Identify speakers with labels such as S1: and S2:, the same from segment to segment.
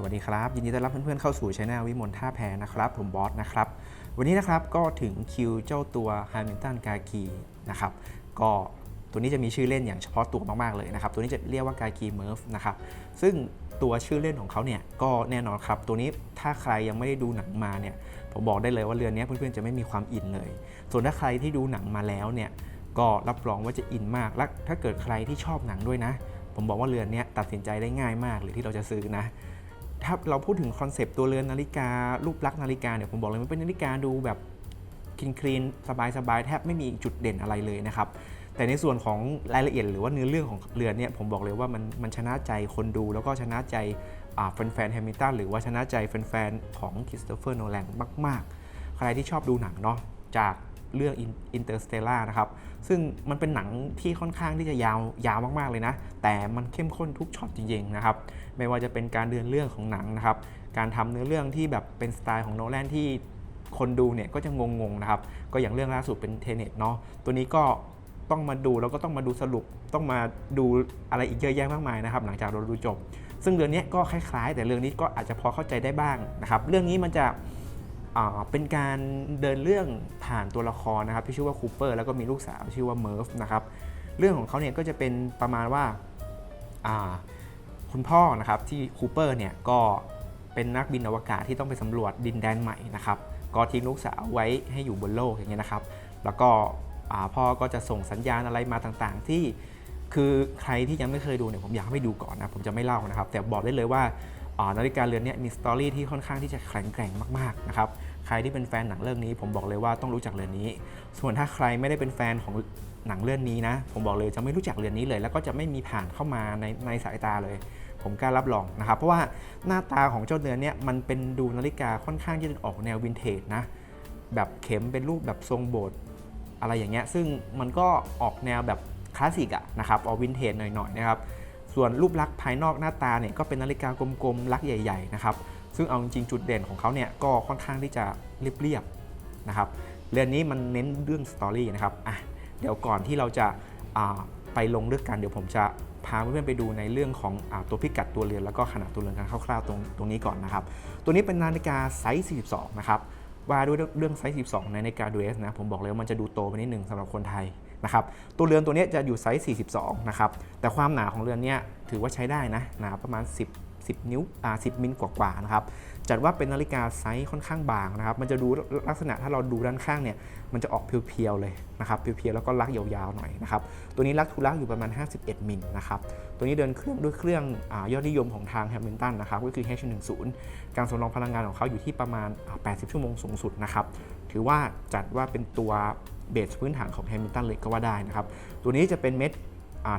S1: สวัสดีครับ ยินดีต้อนรับเพื่อนๆเข้าสู่ช anel วิมลท่าแพนะครับ ผมบอสนะครับ วันนี้นะครับก็ถึงคิวเจ้าตัวฮ a มิลตันกากีนะครับก็ตัวนี้จะมีชื่อเล่นอย่างเฉพาะตัวมากๆเลยนะครับ ตัวนี้จะเรียกว่ากากีเมิร์ฟนะครับซึ่งตัวชื่อเล่นของเขาเนี่ยก็แน่นอนครับ ตัวนี้ถ้าใครยังไม่ได้ดูหนังมาเนี่ยผมบอกได้เลยว่าเรือนนี้เพื่อนๆจะไม่มีความอินเลย ส่วนถ้าใครที่ดูหนังมาแล้วเนี่ยก็รับรองว่าจะอินมากและถ้าเกิดใครที่ชอบหนังด้วยนะ ผมบอกว่าเรือนนี้ตัดสินใจได้ง่ายมากเลยที่เราจะซื้อนะ ถ้าเราพูดถึงคอนเซปต์ตัวเรือนนาฬิกา รูปลักษณ์นาฬิกาเนี่ยผมบอกเลยมันเป็นนาฬิกาดูแบบคลีนคลีนสบายสบายๆแทบไม่มีจุดเด่นอะไรเลยนะครับ แต่ในส่วนของรายละเอียดหรือว่าเนื้อเรื่องของเรือนเนี่ยผมบอกเลยว่ามันมันชนะใจคนดูแล้วก็ชนะใจแฟนๆแฮมิลตันหรือว่าชนะใจแฟนๆของคริสโตเฟอร์โนแลนมาก ๆ ใครที่ชอบดูหนังเนาะจาก เรื่องอินเตอร์สเตล่านะครับ ซึ่งมันเป็นหนังที่ค่อนข้างที่จะยาวยาวมากๆเลยนะ แต่มันเข้มข้นทุกช็อตจริงๆนะครับ ไม่ว่าจะเป็นการเดินเรื่องของหนังนะครับ การทำเนื้อเรื่องที่แบบเป็นสไตล์ของโนแลนที่คนดูเนี่ยก็จะงงๆนะครับ ก็อย่างเรื่องล่าสุดเป็นเทเน็ตเนาะ ตัวนี้ก็ต้องมาดูแล้วก็ต้องมาดูสรุป ต้องมาดูอะไรอีกเยอะแยะมากมายนะครับ หลังจากเราดูจบ ซึ่งเรื่องนี้ก็คล้ายๆ แต่เรื่องนี้ก็อาจจะพอเข้าใจได้บ้างนะครับ เรื่องนี้มันจะ เป็นการเดินเรื่องผ่านตัวละครนะครับที่ชื่อว่าคูเปอร์แล้วก็มีลูกสาวชื่อว่าเมิร์ฟนะครับเรื่องของเขาเนี่ยก็จะเป็นประมาณว่าคุณพ่อนะครับที่คูเปอร์เนี่ยก็เป็นนักบินอวกาศที่ต้องไปสำรวจดินแดนใหม่นะครับก็ทิ้งลูกสาวไว้ให้อยู่บนโลกอย่างเงี้ยนะครับ แล้วก็พ่อก็จะส่งสัญญาณอะไรมาต่างๆ ที่คือใครที่ยังไม่เคยดูเนี่ยผมอยากให้ดูก่อนนะผมจะไม่เล่านะครับ แต่บอกได้เลยว่านาฬิกาเรือนเนี้มีสตอรี่ที่ค่อนข้างที่จะแข็งแกร่งมากๆนะครับ ใครที่เป็นแฟนหนังเรื่องนี้ ผมบอกเลยว่าต้องรู้จักเรือนนี้ ส่วนถ้าใครไม่ได้เป็นแฟนของหนังเรื่องนี้นะ ผมบอกเลยจะไม่รู้จักเรือนนี้เลย แล้วก็จะไม่มีผ่านเข้ามาในในสายตาเลย ผมกล้ารับรองนะครับ เพราะว่าหน้าตาของเจ้าเรือนเนี้มันเป็นดูนาฬิกาค่อนข้างที่จะออกแนววินเทจนะ แบบเข็มเป็นรูปแบบทรงโบสถ์อะไรอย่างเงี้ย ซึ่งมันก็ออกแนวแบบคลาสสิกอะนะครับออกวินเทจหน่อยๆนะครับ ส่วนรูปลักษณ์ภายนอกหน้าตาเนี่ยก็เป็นนาฬิกากลมๆลักใหญ่ ๆ นะครับ ซึ่งเอาจริงๆจุดเด่นของเขาเนี่ยก็ค่อนข้างที่จะเรียบๆนะครับเรือนนี้มันเน้นเรื่องสตอรี่นะครับอะเดี๋ยวก่อนที่เราจะาไปลงเลือกกันเดี๋ยวผมจะพาเพื่อนๆไปดูในเรื่องของอตัวพิกัดตัวเรือนแล้วก็ขนาดตัวเรือนกันคร่าวๆตรงตรงนี้ก่อนนะครับ ตัวนี้เป็นนาฬิกาไซส์ 42 นะครับว่าด้วยเรื่องไซส์ 12 ในนาฬิกาดูเอสนะผมบอกเลยว่ามันจะดูโตไปนิดหนึ่งสำหรับคนไทยนะครับตัวเรือนตัวนี้จะอยู่ไซส์ 42 นะครับแต่ความหนาของเรือนเนี้ยถือว่าใช้ได้นะหนาประมาณ 10 10 นิ้วอ่า10 มิลกว่าๆนะครับจัดว่าเป็นนาฬิกาไซส์ค่อนข้างบางนะครับ มันจะดูลักษณะถ้าเราดูด้านข้างเนี่ย มันจะออกเพียวๆเลยนะครับเพียวๆแล้วก็ลักยาวๆหน่อยนะครับ ตัวนี้ลักทุลักอยู่ประมาณ 51 มิลนะครับ ตัวนี้เดินเครื่องด้วยเครื่องอยอดนิยมของทางแฮมิลตันนะครับ ก็คือ H10 การสำรองพลังงานของเขาอยู่ที่ประมาณ 80 ชั่วโมงสูงสุดนะครับ ถือว่าจัดว่าเป็นตัวเบสพื้นฐานของแฮมิลตันเลยก็ว่าได้นะครับ ตัวนี้จะเป็นเม็ด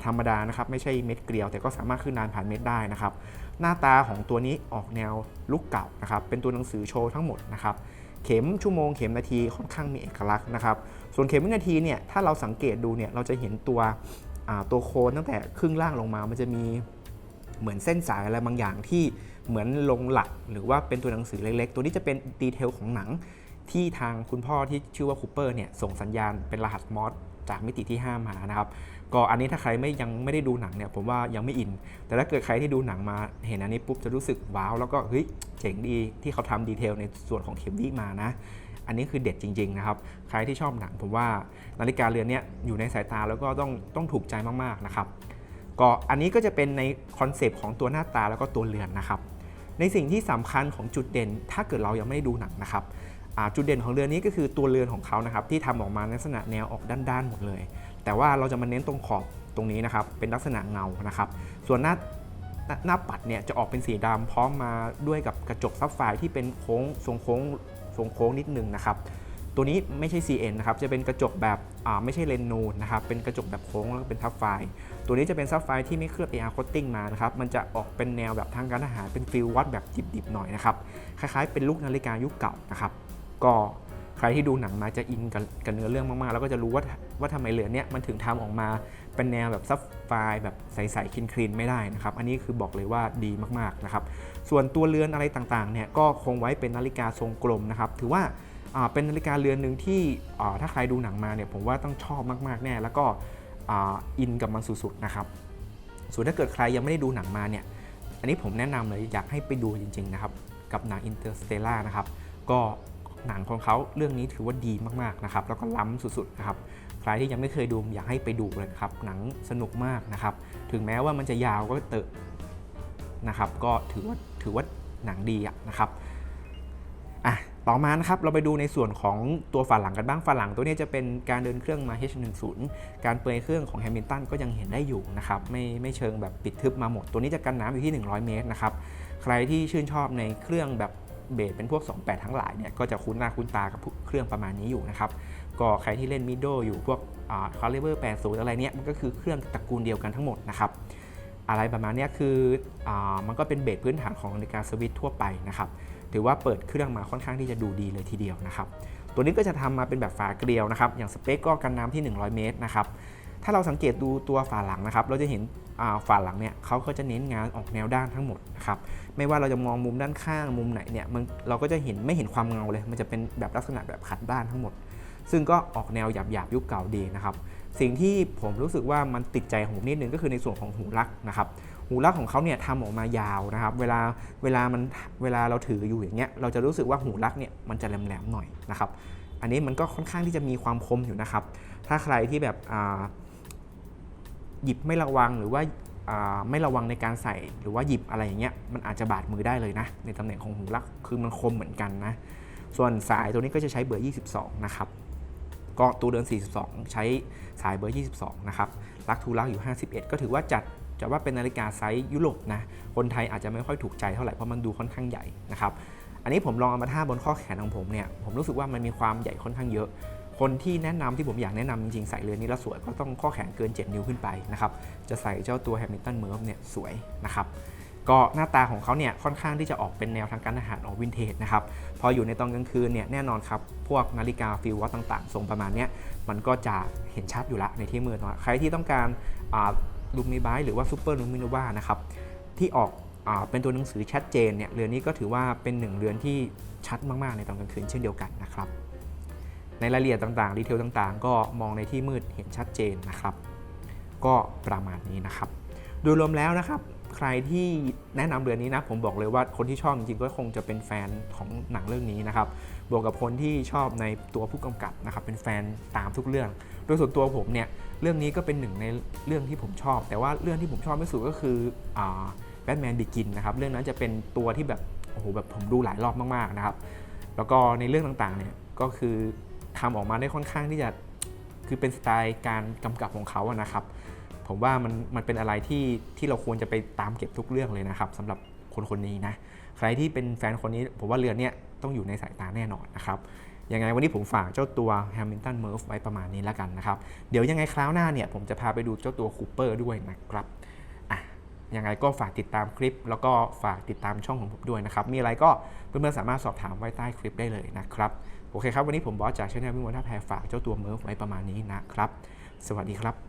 S1: ธรรมดานะครับไม่ใช่เม็ดเกลียว แต่ก็สามารถขึ้นนานผ่านเม็ดได้นะครับ หน้าตาของตัวนี้ออกแนวลุกเก่านะครับเป็นตัวหนังสือโชว์ทั้งหมดนะครับเข็มชั่วโมงเข็มนาทีค่อนข้างมีเอกลักษณ์นะครับ ส่วนเข็มวินาทีเนี่ยถ้าเราสังเกตดูเนี่ยเราจะเห็นตัวตัวโคนตั้งแต่ครึ่งล่างลงมา มันจะมีเหมือนเส้นสายอะไรบางอย่างที่เหมือนลงหลัก หรือว่าเป็นตัวหนังสือเล็กๆ ตัวนี้จะเป็นดีเทลของหนัง ที่ทางคุณพ่อที่ชื่อว่าคูเปอร์เนี่ยส่งสัญญาณเป็นรหัสมอสจากมิติที่5มานะครับก็อันนี้ถ้าใครไม่ยังไม่ได้ดูหนังเนี่ยผมว่ายังไม่อิน แต่ถ้าเกิดใครที่ดูหนังมาเห็นอันนี้ปุ๊บจะรู้สึกว้าวแล้วก็เฮ้ยเจ๋งดีที่เขาทำดีเทลในส่วนของเข็มวี่มานะ อันนี้คือเด็ดจริง ๆ นะครับ ใครที่ชอบหนังผมว่านาฬิกาเรือนเนี้ยอยู่ในสายตาแล้วก็ต้องต้องถูกใจมากๆนะครับก็อันนี้ก็จะเป็นในคอนเซปต์ของตัวหน้าตาแล้วก็ตัวเรือนนะครับในสิ่งที่สำคัญของจุดเด่น ถ้าเกิดเรายังไม่ได้ดูหนังนะครับ จุดเด่นของเรือนนี้ก็คือตัวเรือนของเขานะครับที่ทำออกมาในลักษณะแนวออกด้านๆหมดเลย แต่ว่าเราจะมาเน้นตรงขอบตรงนี้นะครับเป็นลักษณะเงานะครับ ส่วนหน้าหน้าปัดเนี่ยจะออกเป็นสีดำพร้อมมาด้วยกับกระจกซับไฟร์ที่เป็นโค้งทรงโค้งทรงโค้งนิดนึงนะครับตัวนี้ไม่ใช่ CN นะครับจะเป็นกระจกแบบอ่าไม่ใช่เลนนูนนะครับเป็นกระจกแบบโค้งแล้วก็เป็นทับไฟร์ตัวนี้จะเป็นซับไฟร์ที่ไม่เคลือบ AR coating มานะครับมันจะออกเป็นแนวแบบทางการทหารเป็นฟิลวัดแบบดิบๆหน่อยนะครับคล้ายๆเป็นลูกนาฬิกายุคเก่านะครับ ก็ใครที่ดูหนังมาจะอินกับกับเนื้อเรื่องมากๆ แล้วก็จะรู้ว่าว่าทำไมเหลือเนี้ยมันถึงทำออกมาเป็นแนวแบบซับไฟร์แบบใสๆคลีนๆไม่ได้นะครับ อันนี้คือบอกเลยว่าดีมากๆนะครับ ส่วนตัวเรือนอะไรต่างๆเนี่ยก็คงไว้เป็นนาฬิกาทรงกลมนะครับ ถือว่าเป็นนาฬิกาเรือนหนึ่งที่ถ้าใครดูหนังมาเนี่ยผมว่าต้องชอบมากๆแน่ แล้วก็อินกับมันสุดๆนะครับ ส่วนถ้าเกิดใครยังไม่ได้ดูหนังมาเนี่ย อันนี้ผมแนะนำเลยอยากให้ไปดูจริงๆนะครับ กับหนัง Interstellar นะครับ ก็ หนังของเขาเรื่องนี้ถือว่าดีมากๆนะครับแล้วก็ล้ำสุดๆนะครับใครที่ยังไม่เคยดูอยากให้ไปดูเลยครับหนังสนุกมากนะครับ ถึงแม้ว่ามันจะยาวก็เตอะนะครับก็ถือว่าถือว่าหนังดีอะนะครับอะต่อมานะครับเราไปดูในส่วนของตัวฝาหลังกันบ้างฝาหลังตัวนี้จะเป็นการเดินเครื่องมา H10 การเปลือยเครื่องของแฮมิลตันก็ยังเห็นได้อยู่นะครับไม่ไม่เชิงแบบปิดทึบมาหมด ตัวนี้จะกันน้ำอยู่ที่ 100 เมตรนะครับใครที่ชื่นชอบในเครื่องแบบ เบสเป็นพวก 28 ทั้งหลายเนี่ยก็จะคุ้นหน้าคุ้นตากับเครื่องประมาณนี้อยู่นะครับ ก็ใครที่เล่นมิดโดอยู่พวกคาลิเบอร์80 อะไรเนี่ยมันก็คือเครื่องตระกูลเดียวกันทั้งหมดนะครับอะไรประมาณนี้คืออมันก็เป็นเบสพื้นฐานของนาฬิกาสวิตทั่วไปนะครับถือว่าเปิดเครื่องมาค่อนข้างที่จะดูดีเลยทีเดียวนะครับตัวนี้ก็จะทำมาเป็นแบบฝาเกลียวนะครับอย่างสเปคก็กันน้ำที่ 100 เมตรนะครับ ถ้าเราสังเกตดูตัวฝาหลังนะครับ เราจะเห็นฝาหลังเนี่ยเขาก็จะเน้นงานออกแนวด้านทั้งหมดนะครับ ไม่ว่าเราจะมองมุมด้านข้างมุมไหนเนี่ยมันเราก็จะเห็นไม่เห็นความเงาเลย มันจะเป็นแบบลักษณะแบบขัดด้านทั้งหมด ซึ่งก็ออกแนวหยาบๆยุคเก่าดีนะครับ สิ่งที่ผมรู้สึกว่ามันติดใจของผมนิดนึงก็คือในส่วนของหูลักนะครับ หูลักของเขาเนี่ยทำออกมายาวนะครับ เวลาเวลามันเวลาเราถืออยู่อย่างเงี้ย เราจะรู้สึกว่าหูลักเนี่ยมันจะแหลมๆหน่อยนะครับ อันนี้มันก็ค่อนข้างที่จะมีความคมอยู่นะครับ ถ้าใครที่แบบอ่า หยิบไม่ระวังหรือว่าไม่ระวังในการใส่หรือว่าหยิบอะไรอย่างเงี้ยมันอาจจะบาดมือได้เลยนะ ในตำแหน่งของหูลักคือมันคมเหมือนกันนะ ส่วนสายตัวนี้ก็จะใช้เบอร์ 22 นะครับ ก็ตัวเดิน 42 ใช้สายเบอร์ 22 นะครับลักทูลักอยู่ 51 ก็ถือว่าจัดจะว่าเป็นนาฬิกาไซส์ยุโรปนะคนไทยอาจจะไม่ค่อยถูกใจเท่าไหร่เพราะมันดูค่อนข้างใหญ่นะครับอันนี้ผมลองเอามาท่าบนข้อแขนของผมเนี่ยผมรู้สึกว่ามันมีความใหญ่ค่อนข้างเยอะ คนที่แนะนำที่ผมอยากแนะนำจริงๆ ใส่เรือนนี้แล้วสวยก็ต้องข้อแขนเกิน 7 นิ้วขึ้นไปนะครับจะใส่เจ้าตัว Hamilton Merv เนี่ยสวยนะครับก็หน้าตาของเขาเนี่ยค่อนข้างที่จะออกเป็นแนวทางการทหารออกวินเทจนะครับพออยู่ในตอนกลางคืนเนี่ยแน่นอนครับ พวกนาฬิกาฟิลวอตต่างๆ ทรงประมาณเนี้ยมันก็จะเห็นชัดอยู่ละในที่มืดเนาะใครที่ต้องการลูมิบายหรือว่าซูเปอร์ลูมิโนวานะครับที่ออกอเป็นตัวหนังสือชัดเจนเนี่ยเรือนนี้ก็ถือว่าเป็นหนึ่งเรือนที่ชัดมากๆในตอนกลางคืนเช่นเดียวกันนะครับ ในรายละเอียดต่างๆ ดีเทลต่างๆ ก็มองในที่มืดเห็นชัดเจนนะครับ ก็ประมาณนี้นะครับ โดยรวมแล้วนะครับ ใครที่แนะนำเรือนนี้นะ ผมบอกเลยว่าคนที่ชอบจริงๆก็คงจะเป็นแฟนของหนังเรื่องนี้นะครับ บวกกับคนที่ชอบในตัวผู้กำกับนะครับ เป็นแฟนตามทุกเรื่อง โดยส่วนตัวผมเนี่ย เรื่องนี้ก็เป็นหนึ่งในเรื่องที่ผมชอบ แต่ว่าเรื่องที่ผมชอบที่สุดก็คือแบทแมนบิกินนะครับ เรื่องนั้นจะเป็นตัวที่แบบ โอ้โห แบบผมดูหลายรอบมากๆนะครับ แล้วก็ในเรื่องต่างๆ เนี่ย ก็คือ ทำออกมาได้ค่อนข้างที่จะคือเป็นสไตล์การกำกับของเขาอะนะครับ ผมว่ามันมันเป็นอะไรที่ที่เราควรจะไปตามเก็บทุกเรื่องเลยนะครับสำหรับคนคนนี้นะใครที่เป็นแฟนคนนี้ผมว่าเรือนเนี้ยต้องอยู่ในสายตาแน่นอนนะครับยังไงวันนี้ผมฝากเจ้าตัว Hamilton Murph ไว้ประมาณนี้แล้วกันนะครับ เดี๋ยวยังไงคราวหน้าเนี่ยผมจะพาไปดูเจ้าตัว Cooper ด้วยนะครับ ยังไงก็ฝากติดตามคลิป แล้วก็ฝากติดตามช่องของผมด้วยนะครับ มีอะไรก็เพื่อนๆสามารถสอบถามไว้ใต้คลิปได้เลยนะครับ โอเคครับ วันนี้ผมบอสจากช่องวิมวันท่าแพรฝากเจ้าตัวเมิร์ฟไว้ประมาณนี้นะครับ สวัสดีครับ